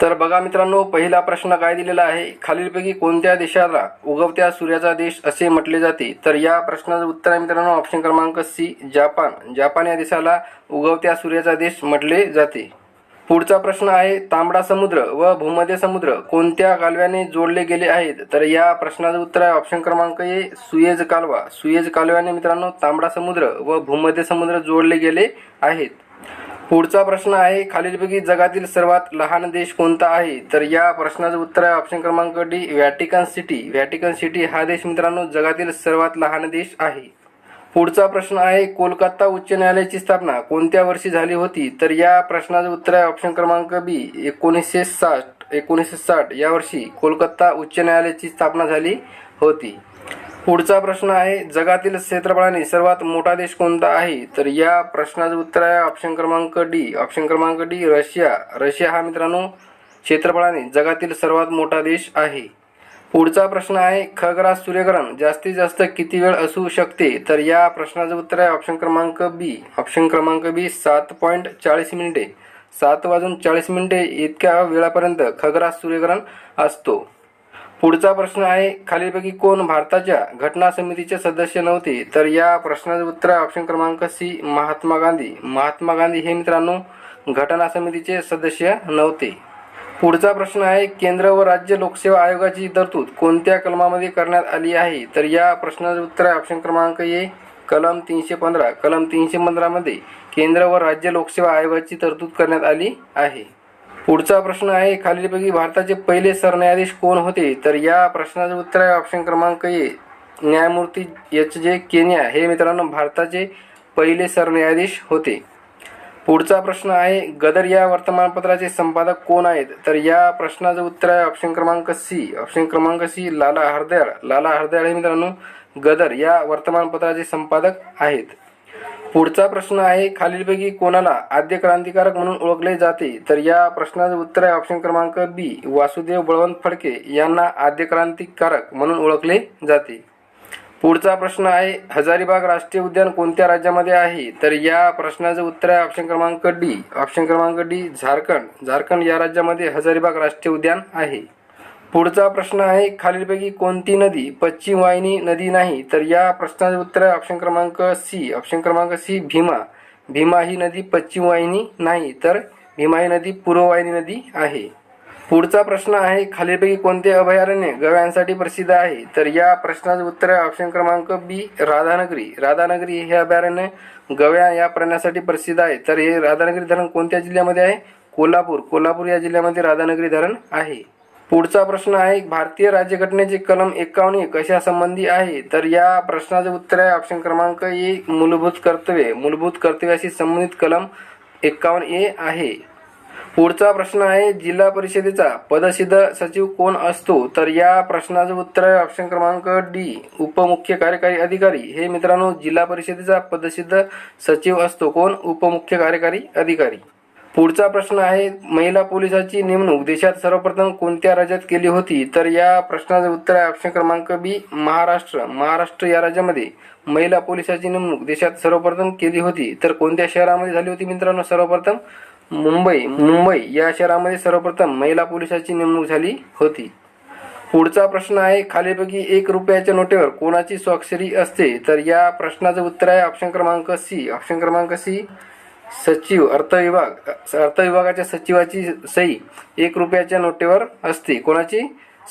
तर बघा मित्रांनो पहिला प्रश्न काय दिलेला आहे? खालीलपैकी कोणत्या देशाला उगवत्या सूर्याचा देश असे म्हटले जाते? तर या प्रश्नाचं उत्तर आहे मित्रांनो ऑप्शन क्रमांक सी जापान. जापान या देशाला उगवत्या सूर्याचा देश म्हटले जाते. पुढचा प्रश्न आहे तांबडा समुद्र व भूमध्य समुद्र कोणत्या कालव्याने जोडले गेले आहेत? तर या प्रश्नाचं उत्तर आहे ऑप्शन क्रमांक ए सुएज कालवा. सुएज कालव्याने मित्रांनो तांबडा समुद्र व भूमध्य समुद्र जोडले गेले आहेत. पुढचा प्रश्न आहे खालीलपैकी जगातील सर्वात लहान देश कोणता आहे? तर या प्रश्नाचं उत्तर आहे ऑप्शन क्रमांक D Vatican City Vatican City हा देश मित्रांनो जगातील सर्वात लहान देश आहे. पुढचा प्रश्न आहे कोलकाता उच्च न्यायालयाची स्थापना कोणत्या वर्षी झाली होती? तर या प्रश्नाचं उत्तर आहे ऑप्शन क्रमांक बी एकोणीसशे साठ एकोणीसशे साठ. या वर्षी कोलकाता उच्च न्यायालयाची स्थापना झाली होती. पुढचा प्रश्न आहे जगातील क्षेत्रफळाने सर्वात मोठा देश कोणता आहे? तर या प्रश्नाचं उत्तर आहे ऑप्शन क्रमांक डी ऑप्शन क्रमांक डी रशिया. रशिया हा मित्रांनो क्षेत्रफळाने जगातील सर्वात मोठा देश आहे. पुढचा प्रश्न आहे खग्रास सूर्यग्रहण जास्तीत जास्त किती वेळ असू शकते? तर या प्रश्नाचं उत्तर आहे ऑप्शन क्रमांक बी ऑप्शन क्रमांक बी सात पॉईंट चाळीस मिनिटे. सात वाजून चाळीस मिनिटे इतक्या वेळापर्यंत खग्रास सूर्यग्रहण असतो. पुढचा प्रश्न आहे खालीलपैकी कोण भारताच्या घटना समितीचे सदस्य नव्हते? तर या प्रश्नाचे उत्तर ऑप्शन क्रमांक सी महात्मा गांधी. महात्मा गांधी हे मित्रांनो घटना समितीचे सदस्य नव्हते. पुढचा प्रश्न आहे केंद्र व राज्य लोकसेवा आयोगाची तरतूद कोणत्या कलमामध्ये करण्यात आली आहे? तर या प्रश्नाचे उत्तर आहे ऑप्शन क्रमांक ए कलम तीनशे पंधरा. कलम तीनशे पंधरामध्ये केंद्र व राज्य लोकसेवा आयोगाची तरतूद करण्यात आली आहे. पुढचा प्रश्न आहे खालीलपैकी भारताचे पहिले सरन्यायाधीश कोण होते? तर या प्रश्नाचं उत्तर आहे ऑप्शन क्रमांक ए. न्यायमूर्ती एच जे केनिया हे मित्रांनो भारताचे पहिले सरन्यायाधीश होते. पुढचा प्रश्न आहे गदर या वर्तमानपत्राचे संपादक कोण आहेत? तर या प्रश्नाचं उत्तर आहे ऑप्शन क्रमांक सी. ऑप्शन क्रमांक सी लाला हरदयाळ. लाला हरदयाळ हे मित्रांनो गदर या वर्तमानपत्राचे संपादक आहेत. पुढचा प्रश्न आहे खालीलपैकी कोणाला आद्य क्रांतिकारक म्हणून ओळखले जाते? तर या प्रश्नाचं उत्तर आहे ऑप्शन क्रमांक बी वासुदेव बळवंत फडके यांना आद्य क्रांतिकारक म्हणून ओळखले जाते. पुढचा प्रश्न आहे हजारीबाग राष्ट्रीय उद्यान कोणत्या राज्यामध्ये आहे? तर या प्रश्नाचं उत्तर आहे ऑप्शन क्रमांक डी ऑप्शन क्रमांक डी झारखंड. झारखंड या राज्यामध्ये हजारीबाग राष्ट्रीय उद्यान आहे. पुढचा प्रश्न आहे खालीलपैकी कोणती नदी पश्चिम वाहिनी नदी नाही? तर या प्रश्नाचे उत्तर आहे ऑप्शन क्रमांक सी ऑप्शन क्रमांक सी भीमा. भीमा ही नदी पश्चिम वाहिनी नाही तर भीमा ही नदी पूर्व वाहिनी नदी आहे. पुढचा प्रश्न आहे खालीलपैकी कोणते अभयारण्य गव्यांसाठी प्रसिद्ध आहे? तर या प्रश्नाचे उत्तर आहे ऑप्शन क्रमांक बी राधानगरी. राधानगरी हे अभयारण्य गव्या या प्राण्यासाठी प्रसिद्ध आहे. तर हे राधानगरी धरण कोणत्या जिल्ह्यामध्ये आहे? कोल्हापूर. कोल्हापूर या जिल्ह्यामध्ये राधानगरी धरण आहे. पुढचा प्रश्न आहे भारतीय राज्यघटनेचे कलम एकावन्न एक कशा संबंधी आहे. तर या प्रश्नाचं उत्तर आहे ऑप्शन क्रमांक ए मूलभूत कर्तव्ये. मूलभूत कर्तव्याशी संबंधित कलम एकावन्न ए आहे. पुढचा प्रश्न आहे जिल्हा परिषदेचा पदसिद्ध सचिव कोण असतो? तर या प्रश्नाचं उत्तर आहे ऑप्शन क्रमांक डी उपमुख्य कार्यकारी अधिकारी. हे मित्रांनो जिल्हा परिषदेचा पदसिद्ध सचिव असतो. कोण? उपमुख्य कार्यकारी अधिकारी. पुढचा प्रश्न आहे महिला पोलिसाची नेमणूक. देशात सर्वप्रथम कोणत्या राज्यात केली होती? तर या प्रश्नाचं उत्तर आहे ऑप्शन क्रमांक बी महाराष्ट्र. महाराष्ट्र या राज्यामध्ये महिला पोलिसाची नेमणूक देशात सर्वप्रथम केली होती. तर कोणत्या शहरामध्ये झाली होती मित्रांनो? सर्वप्रथम मुंबई. मुंबई या शहरामध्ये सर्वप्रथम महिला पोलिसाची नेमणूक झाली होती. पुढचा प्रश्न आहे खालीपैकी एक रुपयाच्या नोटेवर कोणाची स्वाक्षरी असते? तर या प्रश्नाचं उत्तर आहे ऑप्शन क्रमांक सी ऑप्शन क्रमांक सी सचिव अर्थविभाग अर्थविभागाच्या सचिवाची सही एक रुपयाच्या नोटेवर असते. कोणाची?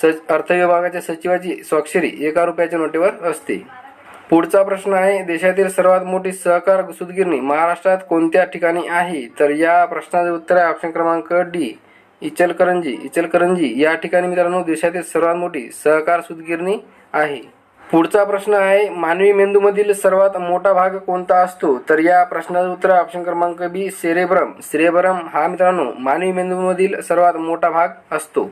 सच अर्थविभागाच्या सचिवाची स्वाक्षरी एका रुपयाच्या नोटेवर असते. पुढचा प्रश्न आहे देशातील सर्वात मोठी सहकार सुदगिरणी महाराष्ट्रात कोणत्या ठिकाणी आहे? तर या प्रश्नाचे उत्तर आहे ऑप्शन क्रमांक डी इचलकरंजी. इचलकरंजी या ठिकाणी मित्रांनो देशातील सर्वात मोठी सहकार सूतगिरणी आहे. पुढचा प्रश्न आहे मानवी मेंदूमधील सर्वात मोठा भाग कोणता असतो? तर या प्रश्नाचं उत्तर ऑप्शन क्रमांक बी सेरेब्रम. सेरेब्रम हा मित्रांनो मानवी मेंदूमधील सर्वात मोठा भाग असतो.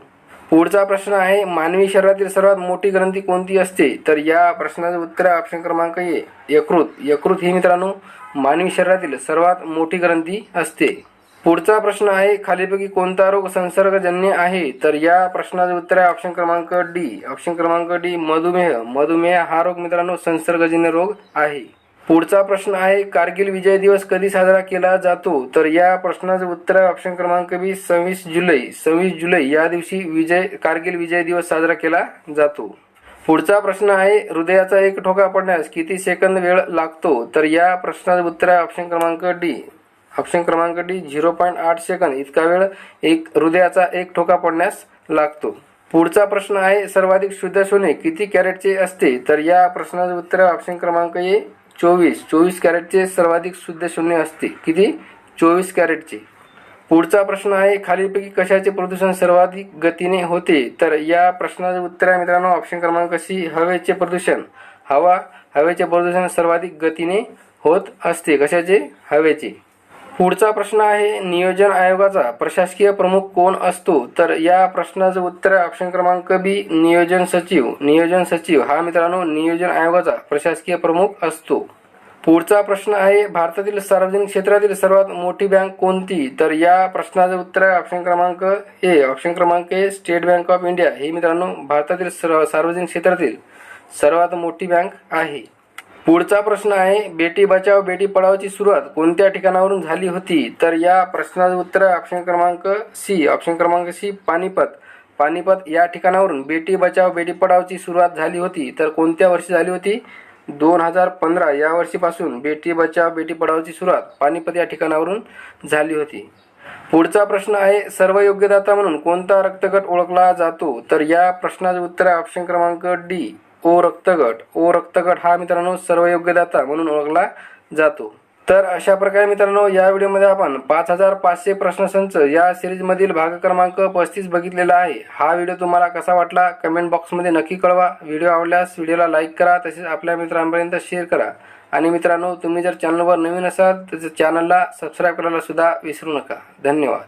पुढचा प्रश्न आहे मानवी शरीरातील सर्वात मोठी ग्रंथी कोणती असते? तर या प्रश्नाचं उत्तर ऑप्शन क्रमांक ए यकृत. यकृत ही मित्रांनो मानवी शरीरातील सर्वात मोठी ग्रंथी असते. पुढचा प्रश्न आहे खालीपैकी कोणता रोग संसर्गजन्य आहे? तर या प्रश्नाचं उत्तर आहे ऑप्शन क्रमांक डी. ऑप्शन क्रमांक डी मधुमेह. मधुमेह हा रोग मित्रांनो संसर्गजन्य रोग आहे. पुढचा प्रश्न आहे कारगिल विजय दिवस कधी साजरा केला जातो? तर या प्रश्नाचं उत्तर आहे ऑप्शन क्रमांक बी सव्वीस जुलै. सव्वीस जुलै या दिवशी विजय कारगिल विजय दिवस साजरा केला जातो. पुढचा प्रश्न आहे हृदयाचा एक ठोका पडण्यास किती सेकंद वेळ लागतो? तर या प्रश्नाचं उत्तर आहे ऑप्शन क्रमांक डी. ऑप्शन क्रमांक डी झिरो पॉईंट आठ सेकंद. इतका वेळ एक हृदयाचा एक ठोका पडण्यास लागतो. पुढचा प्रश्न आहे सर्वाधिक शुद्ध सोने किती कॅरेटचे असते? तर या प्रश्नाचं उत्तर ऑप्शन क्रमांक ए चोवीस. चोवीस कॅरेटचे सर्वाधिक शुद्ध शून्य असते. किती? चोवीस कॅरेटचे. पुढचा प्रश्न आहे खालीलपैकी कशाचे प्रदूषण सर्वाधिक गतीने होते? तर या प्रश्नाचं उत्तर आहे मित्रांनो ऑप्शन क्रमांक सी हवेचे प्रदूषण. हवा हवेचे प्रदूषण सर्वाधिक गतीने होत असते. कशाचे? हवेचे. पुढचा प्रश्न आहे नियोजन आयोगाचा. प्रशासकीय प्रमुख कोण असतो? तर या प्रश्नाचं उत्तर ऑप्शन क्रमांक बी नियोजन सचिव. नियोजन सचिव हा मित्रांनो नियोजन आयोगाचा प्रशासकीय प्रमुख असतो. पुढचा प्रश्न आहे भारतातील सार्वजनिक क्षेत्रातील सर्वात मोठी बँक कोणती? तर या प्रश्नाचं उत्तर आहे ऑप्शन क्रमांक ए ऑप्शन क्रमांक A State Bank of India. ही मित्रांनो भारतातील सर्व सार्वजनिक क्षेत्रातील सर्वात मोठी बँक आहे. पुढचा प्रश्न आहे बेटी बचाव बेटी पढावची सुरुवात कोणत्या ठिकाणावरून झाली होती? तर या प्रश्नाचं उत्तर ऑप्शन क्रमांक सी ऑप्शन क्रमांक सी पानिपत. पानिपत या ठिकाणावरून बेटी बचाव बेटी पढावची सुरुवात झाली होती. तर कोणत्या वर्षी झाली होती? दोन हजार पंधरा या वर्षीपासून बेटी बचाव बेटी पढावची सुरुवात पानिपत या ठिकाणावरून झाली होती. पुढचा प्रश्न आहे सर्व योग्यदाता म्हणून कोणता रक्तगट ओळखला जातो? तर या प्रश्नाचं उत्तर आहे ऑप्शन क्रमांक डी ओ रक्तगट. ओ रक्तगट हा मित्रांनो सर्व योग्यदाता म्हणून ओळखला जातो. तर अशा प्रकारे मित्रांनो या व्हिडिओमध्ये आपण पाच हजार पाचशे प्रश्नसंच या सिरीजमधील भाग क्रमांक पस्तीस बघितलेला आहे. हा व्हिडिओ तुम्हाला कसा वाटला कमेंट बॉक्समध्ये नक्की कळवा. व्हिडिओ आवडल्यास व्हिडिओला लाईक करा तसेच आपल्या मित्रांपर्यंत शेअर करा. आणि मित्रांनो तुम्ही जर चॅनलवर नवीन असाल तर चॅनलला सबस्क्राईब करायला सुद्धा विसरू नका. धन्यवाद.